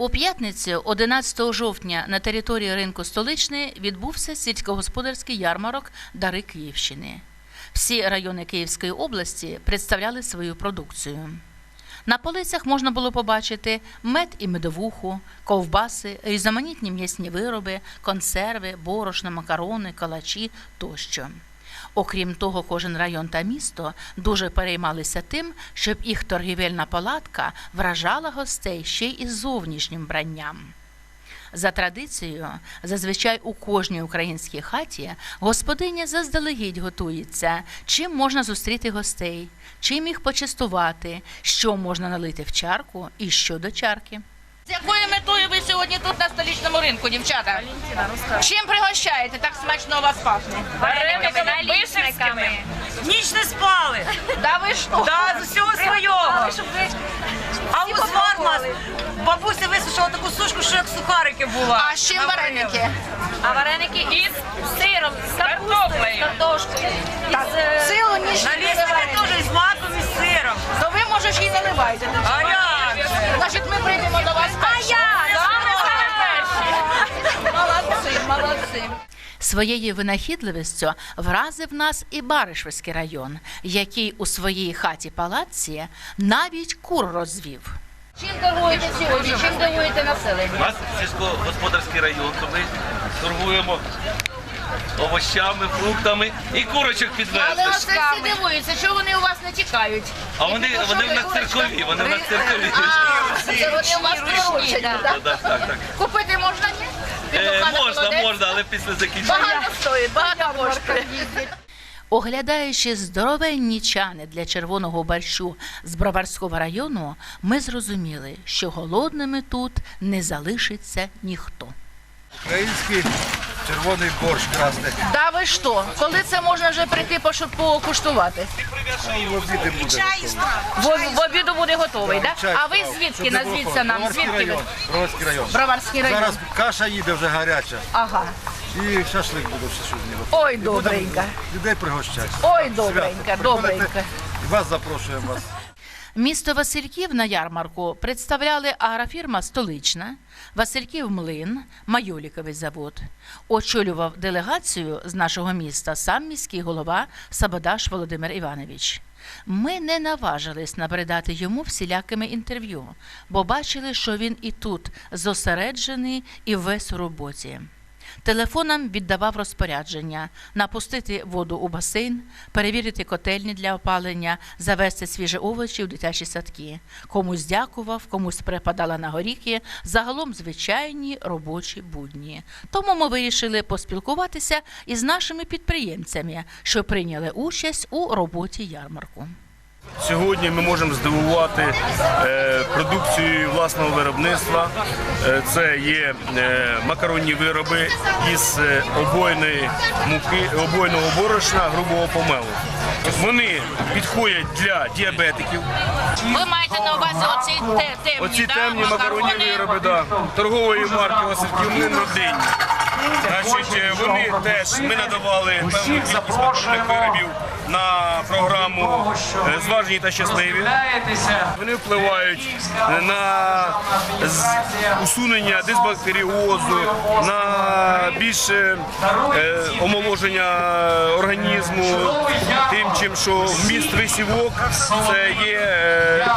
У п'ятницю, 11 жовтня, на території ринку столичний відбувся сільськогосподарський ярмарок Дари Київщини. Всі райони Київської області представляли свою продукцію. На полицях можна було побачити мед і медовуху, ковбаси, різноманітні м'ясні вироби, консерви, борошно, макарони, калачі тощо. Окрім того, кожен район та місто дуже переймалися тим, щоб їх торгівельна палатка вражала гостей ще й із зовнішнім вбранням. За традицією, зазвичай у кожній українській хаті господиня заздалегідь готується, чим можна зустріти гостей, чим їх почастувати, що можна налити в чарку і що до чарки. З якою метою ви сьогодні тут на столичному ринку, дівчата? Чим пригощаєте? Так смачно у вас пахне. Варениками, налісниками. Ніч не спали. Да ви що? Да, з усього свого. А у нас бабуся висушила таку сушку, що як сухарики була. А з чим вареники? А вареники із сиром, з капустою, з картошкою. із, е, Силу ніж Налісники теж з маком і з сиром. То ви, може, ж і наливаєте. А як? Значить, ми прийдемо до вас перші. Саме саме. Молодці, молодці. Своєю винахідливістю вразив нас і Баришевський район, який у своїй хаті палаці навіть кур розвів. Чим торгуєте сьогодні? Чим дивуєте У населення? нас сільськогосподарський район, то ми торгуємо овощами, фруктами і курочок Але підвезли. оце всі дивуються, що вони у вас не тікають. А вони, вони в нас циркові, вони в нас циркові. А, це вони у вас приручені, так? Так, так, так. Купити можна, ні? Е, можна, можна, але після закінчення. Багато стоїть, багато коштує. Оглядаючи здоровенні чани для червоного борщу з Броварського району, ми зрозуміли, що голодними тут не залишиться ніхто. Український червоний борщ красний. Да ви що? Коли це можна вже прийти пошу- покуштувати? В обіди буде. В, в обіду буде готовий, так? Чай А ви звідки? Щоб не Назвіться нам, Броварський звідки ви? район. Броварський район. Броварський район. Зараз каша їде вже гаряча. Ага. І шашлик буде все сьогодні. Ой, добренька. Людей пригощать. Ой, добренька, Свято. І вас запрошуємо вас. Місто Васильків на ярмарку представляли агрофірма Столична, Васильків Млин, Майоліковий завод. Очолював делегацію з нашого міста сам міський голова Сабадаш Володимир Іванович. Ми не наважились набридати йому всілякими інтерв'ю, бо бачили, що він і тут зосереджений і весь у роботі. Телефоном віддавав розпорядження напустити воду у басейн, перевірити котельні для опалення, завести свіжі овочі в дитячі садки. Комусь дякував, комусь припадала на горіхи. Загалом звичайні робочі будні. Тому ми вирішили поспілкуватися із нашими підприємцями, що прийняли участь у роботі ярмарку. Сьогодні ми можемо здивувати е, продукцією власного виробництва. Е, це є е, макаронні вироби із обойної муки, обойного борошна грубого помелу. Вони підходять для діабетиків. Ви маєте на увазі оці темні, Оці да, темні макаронні вироби да, торгової марки Васильків Млин родинні. Значить, е, вони теж ми надавали певну кількість виробів на програму е, Зважені та щасливі. Вони впливають на усунення дисбактеріозу, на більше е, омоложення організму, тим, чим що вміст висівок це є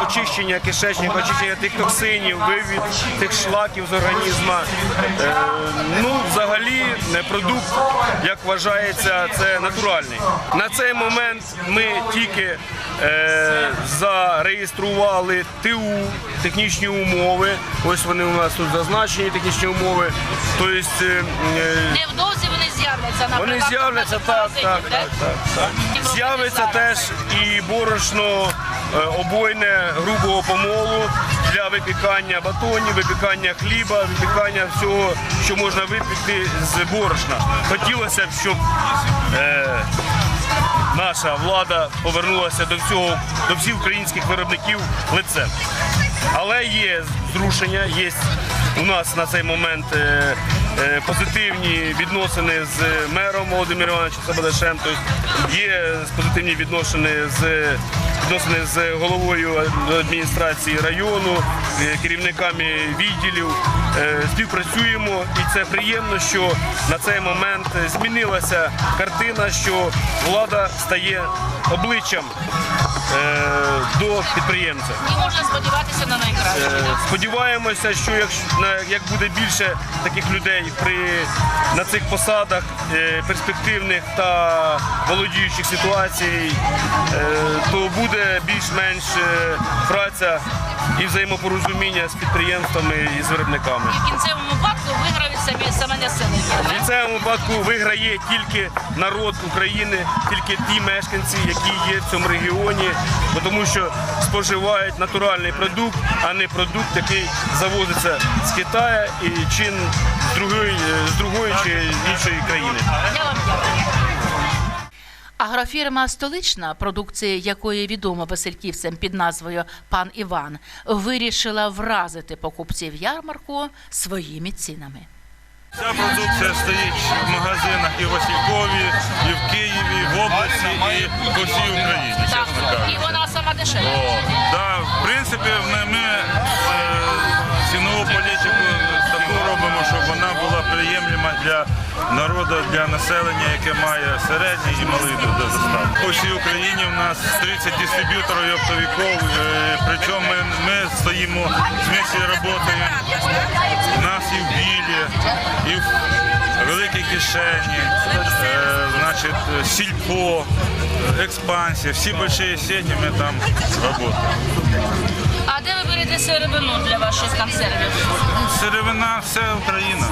очищення кишечника, очищення тих токсинів, вивід тих шлаків з організму. Ну, взагалі, е, продукт, як вважається, це натуральний. На цей момент ми тільки е, зареєстрували ТУ, технічні умови. Ось вони у нас тут зазначені, технічні умови. Тобто, е, е, Невдовзі вони з'являться на вони з'являться так, так, так, так, так. З'явиться теж і борошно е, обойне грубого помолу для випікання батонів, випікання хліба, випікання всього, що можна випікти з борошна. Хотілося б, щоб е, наша влада повернулася до всього, до всіх українських виробників лицем. Але є зрушення, є у нас на цей момент е, е, позитивні відносини з мером Володимиром Івановичем Сабадашем, тобто є позитивні відносини з відносини з головою адміністрації району, е, керівниками відділів. Е, Співпрацюємо, і це приємно, що на цей момент змінилася картина, що влада стає обличчям до підприємця. І можна сподіватися на найкраще. Е, Сподіваємося, що як, як буде більше таких людей при, на цих посадах е, перспективних та володіючих ситуацій, е, то буде більш-менш е, праця і взаємопорозуміння з підприємствами і з виробниками. В кінцевому випадку виграють самі саме населення. В цьому випадку виграє тільки народ України, тільки ті мешканці, які є в цьому регіоні, тому що споживають натуральний продукт, а не продукт, який завозиться з Китаю і чи з другої, з чи іншої країни. Агрофірма столична, продукція якої відома васильківцям під назвою Пан Іван, вирішила вразити покупців ярмарку своїми цінами. Ця продукція стоїть в магазинах і в Василькові, і в Києві, і в області, і по всій Україні, чесно кажучи. вона сама дешева. О, да, в принципі, ми, ми е, цінову політику таку робимо, щоб вона була приємлива для народу, для населення, яке має середній і малий достаток. По всій Україні в нас 30 дистриб'юторів і оптовиків, е, причому ми, ми стоїмо з працюємо. У нас і в Білі, і в Великій Кишені, е, значить, Сільпо, Експансія, всі великі сети ми там працюємо. А де ви берете сировину для ваших консервів? Сировина все Україна,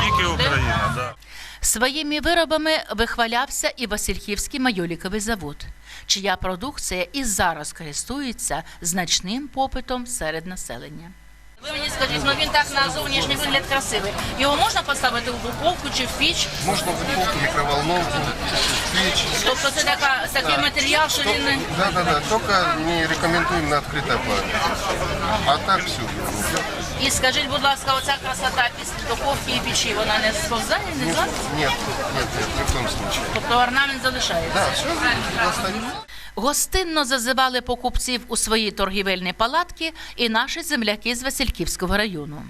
тільки Україна. Да. Своїми виробами вихвалявся і Васильхівський майоліковий завод, чия продукція і зараз користується значним попитом серед населення. Ви мені скажіть, ну він так на зовнішній вигляд красивий. Його можна поставити в духовку чи в піч? Можно в духовку, микроволновку, печь. Тобто це така, такий матеріал, що він не- Да, да, да. Только не рекомендуем на открытое пламя. А так все. І скажіть, будь ласка, оця красота після духовки і печі, вона не сповзає, не зла? Нет, нет, нет, ни в коем случае. Тобто орнамент залишається. Да, все остается. Гостинно зазивали покупців у свої торгівельні палатки і наші земляки з Васильківського району.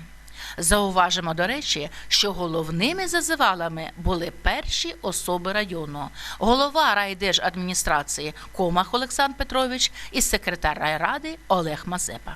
Зауважимо, до речі, що головними зазивалами були перші особи району: голова райдержадміністрації Комах Олександр Петрович і секретар райради Олег Мазепа.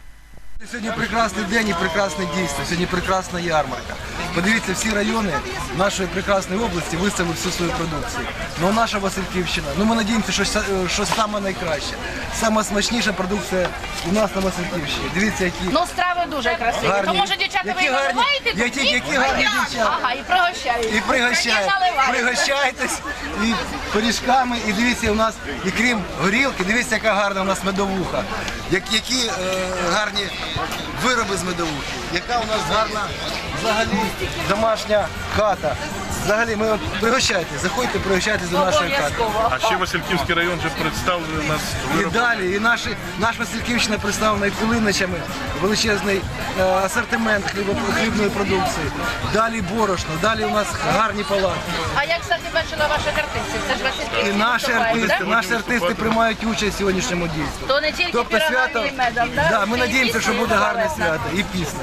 Сьогодні прекрасний день і прекрасне дійство. Сьогодні прекрасна ярмарка. Подивіться, всі райони нашої прекрасної області виставили всю свою продукцію. Ну наша Васильківщина. Ну ми надіємося, що, що саме найкраще. Сама смачніша продукція у нас на Васильківщині. Дивіться, які Ну, страви дуже красиві. гарні. То може, дівчата, ви які і гарні, наливаєте? тут, які, які гарні дівчата. Ага, і пригощають. І пригощайте, пригощайтесь і пиріжками. І дивіться, у нас, і крім горілки, дивіться, яка гарна у нас медовуха. Як, які е, гарні вироби з медовухи. Яка у нас гарна взагалі домашня хата. Взагалі, ми от пригощайтесь, заходьте, пригощайтесь до нашої хати. А ще Васильківський район вже представлений у нас І далі, і наші, наш Васильківщина представлена і кулиничами, величезний е, асортимент хлібо- хлібної продукції. Далі борошно, далі у нас гарні палатки. А я, кстати, бачила ваших артистів. Це ж Васильківський І наші виступає, артисти, да? наші артисти приймають участь в сьогоднішньому дійстві. То не тільки Тобто пірогами свято, і медом, да? да, ми надіємося, що буде гарне свято і пісня.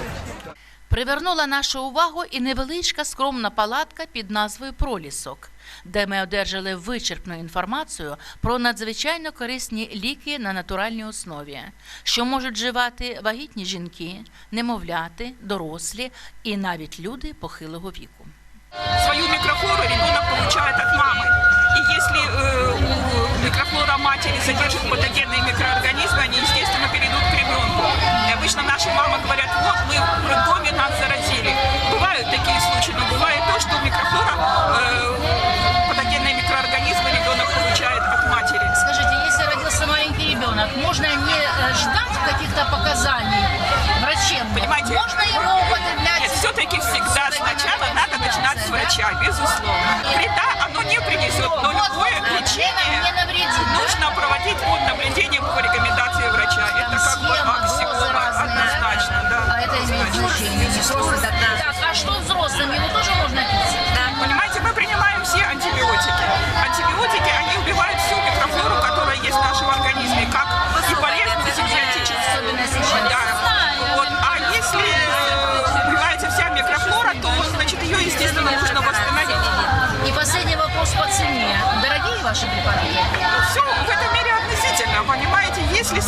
Привернула нашу увагу і невеличка скромна палатка під назвою Пролісок, де ми одержали вичерпну інформацію про надзвичайно корисні ліки на натуральній основі, що можуть вживати вагітні жінки, немовляти, дорослі і навіть люди похилого віку. свою микрофлору ребенок получает от мамы. И если э, у микрофлора матери содержит патогенные микроорганизмы, показаний врачебных? Понимаете? Можно его употреблять? Нет, все-таки всегда сначала надо начинать с врача, безусловно. Вреда оно не принесет, но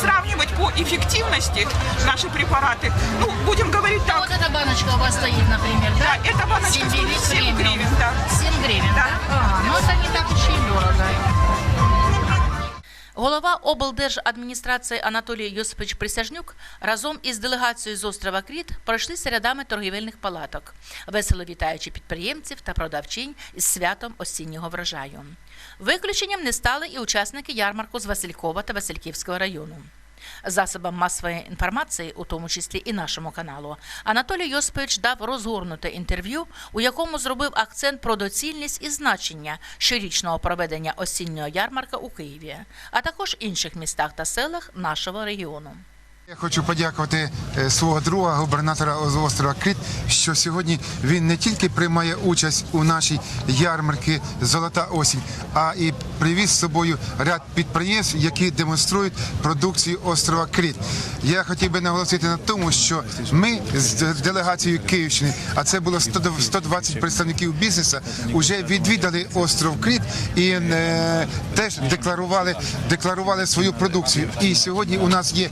сравнивать по эффективности наши препараты, ну, будем говорить так, Вот эта баночка у вас стоит, например, да? Да, эта баночка стоит 7 премиум. гривен, да. 7 гривен, да? Да. Ага, ну это не так и дорого. Голова облдержадміністрації Анатолій Йосипович Присяжнюк разом із делегацією з острова Кріт пройшли рядами торгівельних палаток, весело вітаючи підприємців та продавчинь із святом осіннього врожаю. Виключенням не стали і учасники ярмарку з Василькова та Васильківського району. Засобам масової інформації, у тому числі і нашому каналу, Анатолій Йосипович дав розгорнуте інтерв'ю, у якому зробив акцент про доцільність і значення щорічного проведення осіннього ярмарка у Києві, а також інших містах та селах нашого регіону. Я хочу подякувати е, свого друга, губернатора з острова Кріт, що сьогодні він не тільки приймає участь у нашій ярмарці Золота осінь, а і привіз з собою ряд підприємств, які демонструють продукцію острова Кріт. Я хотів би наголосити на тому, що ми з делегацією Київщини, а це було 100 120 представників бізнесу, вже відвідали остров Кріт і е, теж декларували, декларували свою продукцію. І сьогодні у нас є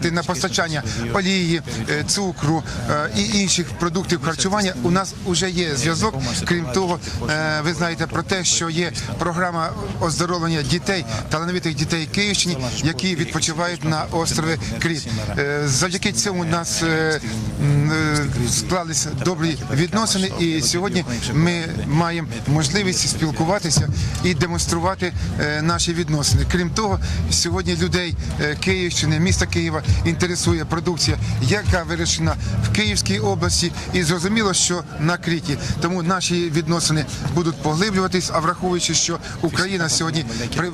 контракти на постачання олії, е, цукру е, і інших продуктів харчування. У нас вже є зв'язок. Крім того, е, ви знаєте про те, що є програма оздоровлення дітей, талановитих дітей Київщини, які відпочивають на острові Кріт. Завдяки цьому у нас склалися добрі відносини, і сьогодні ми маємо можливість спілкуватися і демонструвати наші відносини. Крім того, сьогодні людей Київщини, міста Києва інтересує продукція, яка вирішена в Київській області, і зрозуміло, що на Кріті. Тому наші відносини будуть поглиблюватись. А враховуючи, що Україна сьогодні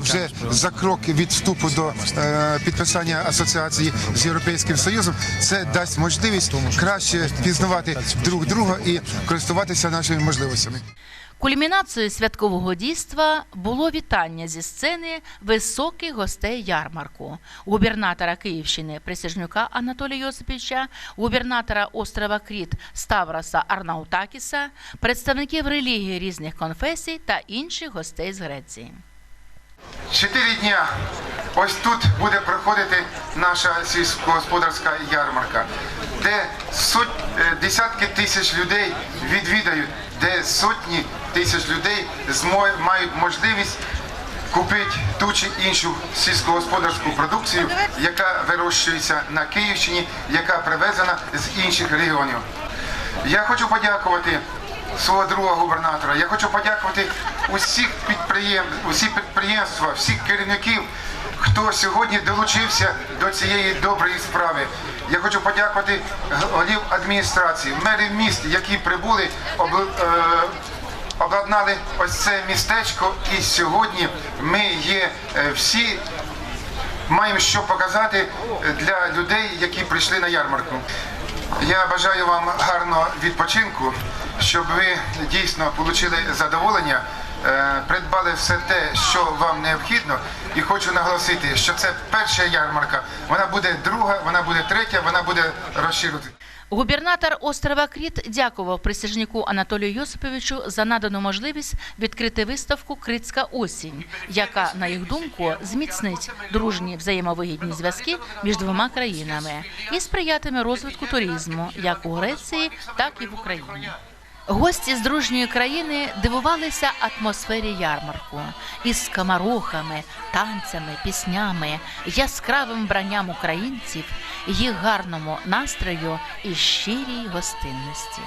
вже за крок від вступу до е, підписання асоціації з Європейським Союзом, це дасть можливість краще пізнавати друг друга і користуватися нашими можливостями. Кульмінацією святкового дійства було вітання зі сцени високих гостей ярмарку, губернатора Київщини Присяжнюка Анатолія Йосиповича, губернатора острова Кріт Ставроса Арнаутакіса, представників релігії різних конфесій та інших гостей з Греції. Чотири дня ось тут буде проходити наша сільськогосподарська ярмарка, де сот, е, десятки тисяч людей відвідають, де сотні тисяч людей мають можливість купити ту чи іншу сільськогосподарську продукцію, яка вирощується на Київщині, яка привезена з інших регіонів. Я хочу подякувати свого друга губернатора. Я хочу подякувати усіх підприємств, усі підприємства, всіх керівників, хто сьогодні долучився до цієї доброї справи. Я хочу подякувати голів адміністрації, мерів міст, які прибули, обл- е, обладнали ось це містечко. І сьогодні ми є е, всі маємо що показати для людей, які прийшли на ярмарку. Я бажаю вам гарного відпочинку, щоб ви дійсно отримали задоволення, е, придбали все те, що вам необхідно. І хочу наголосити, що це перша ярмарка. Вона буде друга, вона буде третя, вона буде розширювати. Губернатор острова Кріт дякував присяжнику Анатолію Йосиповичу за надану можливість відкрити виставку Критська осінь, яка, на їх думку, зміцнить дружні взаємовигідні зв'язки між двома країнами і сприятиме розвитку туризму як у Греції, так і в Україні. Гості з дружньої країни дивувалися атмосфері ярмарку із скамарохами, танцями, піснями, яскравим вбранням українців, їх гарному настрою і щирій гостинності.